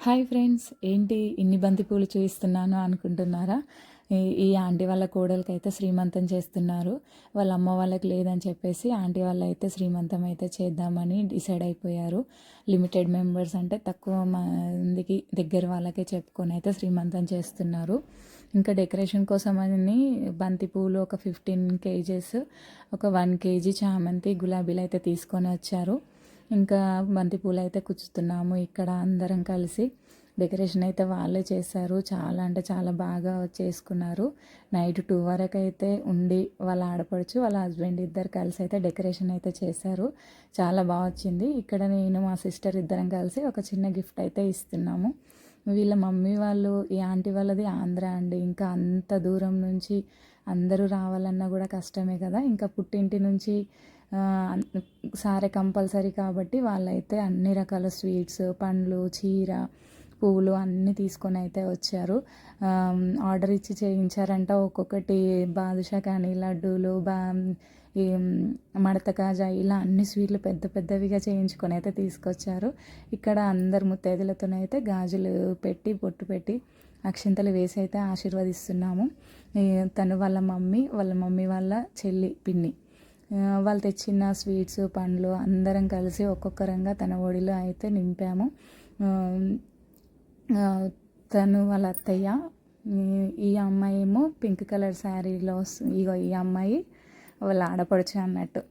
Hi friends ఏంటి ఇన్ని బంతిపూలు చూపిస్తున్నాను అనుకుంటున్నారా? ఈ- ఈ ఆంటీ వాళ్ళ కోడలికి అయితే శ్రీమంతం చేస్తున్నారు. వాళ్ళ అమ్మ వాళ్ళకి లేదని చెప్పేసి ఆంటీ వాళ్ళు అయితే శ్రీమంతం అయితే చేద్దామని డిసైడ్ అయిపోయారు. లిమిటెడ్ మెంబర్స్ అంటే తక్కువ మందికి దగ్గర వాళ్ళకే చెప్పుకొని అయితే శ్రీమంతం చేస్తున్నారు. ఇంకా డెకరేషన్ కోసం అని బంతి పూలు ఒక ఫిఫ్టీన్ కేజెస్ ఒక వన్ కేజీ చామంతి గులాబీలు అయితే తీసుకొని వచ్చారు. ఇంకా బంతిపూలు అయితే కుచ్చుతున్నాము ఇక్కడ అందరం కలిసి. డెకరేషన్ అయితే వాళ్ళే చేశారు. చాలా అంటే చాలా బాగా చేసుకున్నారు. నైట్ టూ వరకు అయితే ఉండి వాళ్ళ ఆడపడుచు వాళ్ళ హస్బెండ్ ఇద్దరు కలిసి అయితే డెకరేషన్ అయితే చేశారు. చాలా బాగా వచ్చింది. ఇక్కడ నేను మా సిస్టర్ ఇద్దరం కలిసి ఒక చిన్న గిఫ్ట్ అయితే ఇస్తున్నాము. వీళ్ళ మమ్మీ వాళ్ళు ఈ ఆంటీ వాళ్ళది ఆంధ్ర అండి. ఇంకా అంత దూరం నుంచి అందరూ రావాలన్నా కూడా కష్టమే కదా. ఇంకా పుట్టింటి నుంచి సారే కంపల్సరీ కాబట్టి వాళ్ళైతే అన్ని రకాల స్వీట్స్ పండ్లు చీర పువ్వులు అన్నీ తీసుకొని అయితే వచ్చారు. ఆర్డర్ ఇచ్చి చేయించారంట ఒక్కొక్కటి బాదుషా కానీ లడ్డూలు బా ఈ మడత కాజా ఇలా అన్ని స్వీట్లు పెద్ద పెద్దవిగా చేయించుకొని అయితే తీసుకొచ్చారు. ఇక్కడ అందరు ముత్తైదులతోనైతే గాజులు పెట్టి బొట్టు పెట్టి అక్షింతలు వేసి అయితే ఆశీర్వదిస్తున్నాము. తను వాళ్ళ మమ్మీ వాళ్ళ మమ్మీ వాళ్ళ చెల్లి పిన్ని. వాళ్ళు తెచ్చిన స్వీట్స్ పండ్లు అందరం కలిసి ఒక్కొక్కరంగా తన ఒడిలో అయితే నింపాము. తను వాళ్ళ అత్తయ్య ఈ- అమ్మాయి ఏమో పింక్ కలర్ శారీలో ఇగో ఈ అమ్మాయి వాళ్ళ ఆడపడుచు అన్నట్టు.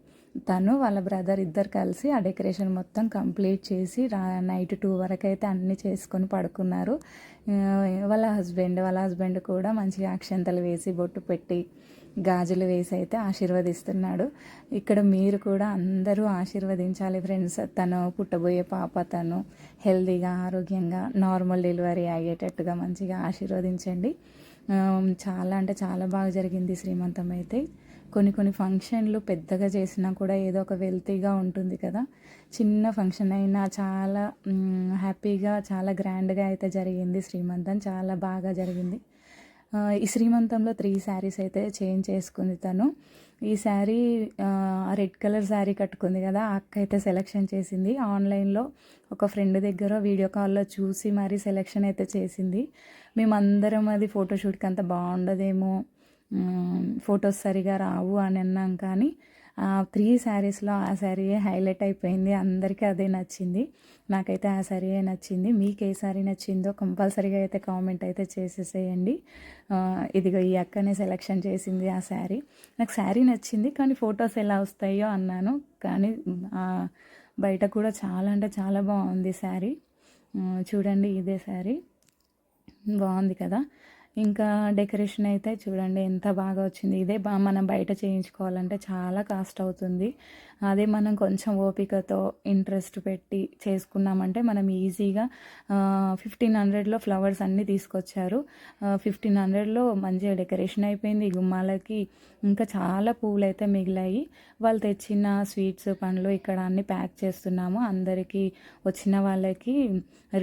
తను వాళ్ళ బ్రదర్ ఇద్దరు కలిసి ఆ డెకరేషన్ మొత్తం కంప్లీట్ చేసి నైట్ టూ వరకు అయితే అన్నీ చేసుకొని పడుకున్నారు. వాళ్ళ హస్బెండ్ వాళ్ళ హస్బెండ్ కూడా మంచిగా అక్షంతలు వేసి బొట్టు పెట్టి గాజులు వేసి అయితే ఆశీర్వదిస్తున్నాడు. ఇక్కడ మీరు కూడా అందరూ ఆశీర్వదించాలి ఫ్రెండ్స్. తను పుట్టబోయే పాప తను హెల్తీగా ఆరోగ్యంగా నార్మల్ డెలివరీ అయ్యేటట్టుగా మంచిగా ఆశీర్వదించండి. చాలా అంటే చాలా బాగా జరిగింది శ్రీమంతం అయితే. కొన్ని కొన్ని ఫంక్షన్లు పెద్దగా చేసినా కూడా ఏదో ఒక వెల్తీగా ఉంటుంది కదా. చిన్న ఫంక్షన్ అయినా చాలా హ్యాపీగా చాలా గ్రాండ్గా అయితే జరిగింది శ్రీమంతం. చాలా బాగా జరిగింది. ఈ శ్రీమంతంలో త్రీ శారీస్ అయితే చేంజ్ చేసుకుంది తను. ఈ శారీ రెడ్ కలర్ శారీ కట్టుకుంది కదా అక్క అయితే సెలెక్షన్ చేసింది. ఆన్లైన్లో ఒక ఫ్రెండ్ దగ్గర వీడియో కాల్లో చూసి మరీ సెలెక్షన్ అయితే చేసింది. మేమందరం అది ఫోటోషూట్కి అంత బాగుండదేమో ఫొటోస్ సరిగా రావు అని అన్నాం కానీ ఆ త్రీ శారీస్లో ఆ శారీయే హైలైట్ అయిపోయింది. అందరికీ అదే నచ్చింది. నాకైతే ఆ శారీయే నచ్చింది. మీకు ఏ శారీ నచ్చిందో కంపల్సరీగా అయితే కామెంట్ అయితే చేసేసేయండి. ఇదిగో ఈ అక్కనే సెలెక్షన్ చేసింది ఆ శారీ. నాకు శారీ నచ్చింది కానీ ఫొటోస్ ఎలా వస్తాయో అన్నాను. కానీ బయట కూడా చాలా అంటే చాలా బాగుంది శారీ. చూడండి ఇదే శారీ. బాగుంది కదా. ఇంకా డెకరేషన్ అయితే చూడండి ఎంత బాగా వచ్చింది. ఇదే బా మనం బయట చేయించుకోవాలంటే చాలా కాస్ట్ అవుతుంది. అదే మనం కొంచెం ఓపికతో ఇంట్రెస్ట్ పెట్టి చేసుకున్నామంటే మనం ఈజీగా ఫిఫ్టీన్ హండ్రెడ్లో ఫ్లవర్స్ అన్నీ తీసుకొచ్చారు. ఫిఫ్టీన్ హండ్రెడ్లో మంచిగా డెకరేషన్ అయిపోయింది. గుమ్మాలకి ఇంకా చాలా పూలు అయితే మిగిలాయి. వాళ్ళు తెచ్చిన స్వీట్స్ పండ్లు ఇక్కడ అన్ని ప్యాక్ చేస్తున్నాము. అందరికీ వచ్చిన వాళ్ళకి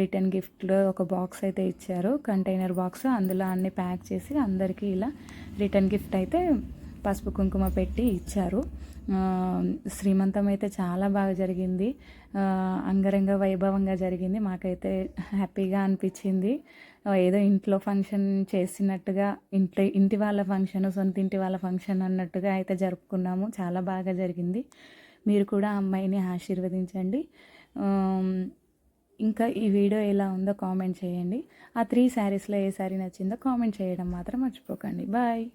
రిటర్న్ గిఫ్ట్లో ఒక బాక్స్ అయితే ఇచ్చారు. కంటైనర్ బాక్స్ అందులో అన్ని ప్యాక్ చేసి అందరికీ ఇలా రిటర్న్ గిఫ్ట్ అయితే పసుపు కుంకుమ పెట్టి ఇచ్చారు. శ్రీమంతం అయితే చాలా బాగా జరిగింది. అంగరంగ వైభవంగా జరిగింది. మాకైతే హ్యాపీగా అనిపించింది. ఏదో ఇంట్లో ఫంక్షన్ చేసినట్టుగా ఇంట్లో ఇంటి వాళ్ళ ఫంక్షన్ సొంత ఇంటి వాళ్ళ ఫంక్షన్ అన్నట్టుగా అయితే జరుపుకున్నాము. చాలా బాగా జరిగింది. మీరు కూడా ఆ అమ్మాయిని ఆశీర్వదించండి. ఇంకా ఈ వీడియో ఎలా ఉందో కామెంట్ చేయండి. ఆ త్రీ శారీస్లో ఏ శారీ నచ్చిందో కామెంట్ చేయడం మాత్రం మర్చిపోకండి. బాయ్.